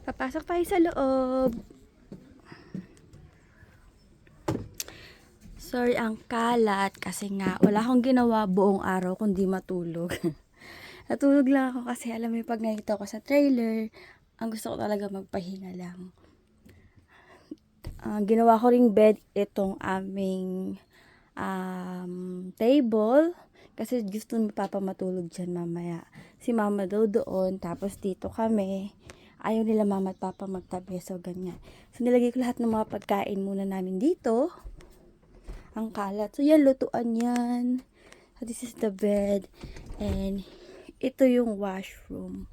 Papasok tayo sa loob. Sorry ang kalat kasi nga wala akong ginawa buong araw kundi matulog. Natulog lang ako kasi alam mo pag nakita ko sa trailer, ang gusto ko talaga magpahinga lang. Ang ginawa ko ring bed itong aming um, table kasi gusto ni Papa matulog dyan mamaya. Si Mama daw doon, tapos dito kami. Ayaw nila Mama at Papa magtabi, so ganyan. So nilagay ko lahat ng mga pagkain muna namin dito. Ang kalat. So yan, lutuan yan. So this is the bed. And ito yung washroom.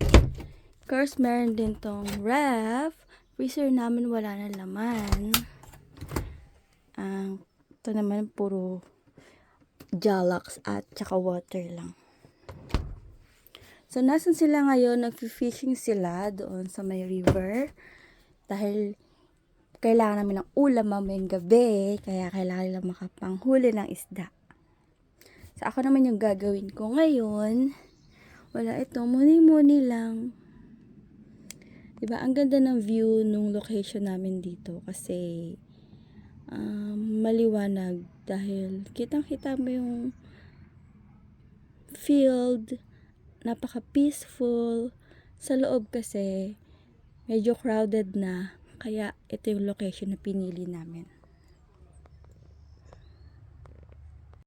Of course, meron din tong ref. Freezer namin wala na laman. Ang ito naman puro Jalax at tsaka water lang. So, nasan sila ngayon? Nag-fishing sila doon sa may river. Dahil kailangan namin ng ulam mamayang gabi. Kaya kailangan nila makapanghuli ng isda. So, ako naman yung gagawin ko ngayon. Wala ito. Muni-muni lang. Diba? Ang ganda ng view nung location namin dito. Kasi um, maliwanag. Dahil kitang-kita mo yung field. Napaka-peaceful. Sa loob kasi medyo crowded na. Kaya ito yung location na pinili namin.